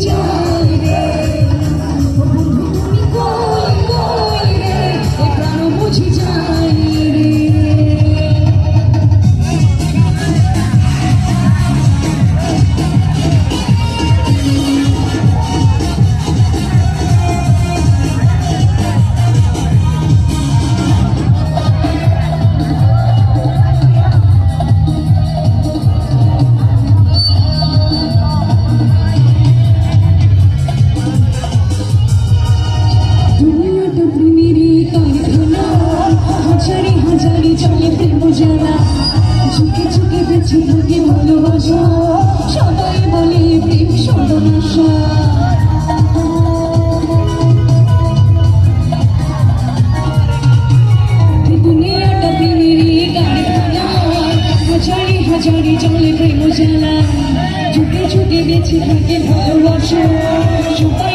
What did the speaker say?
骄 বলে ফেলব যারা ঝুঁকে ঝুঁকে বেছে ঢুকে ভালোবাসা। সবাই বলে প্রেম সর্বনাশা। হাজারি হাজারি জলে প্রেম জ্বালা। ঝুঁকে ঝুঁকে বেছে থাকে ভালোবাসা। সবাই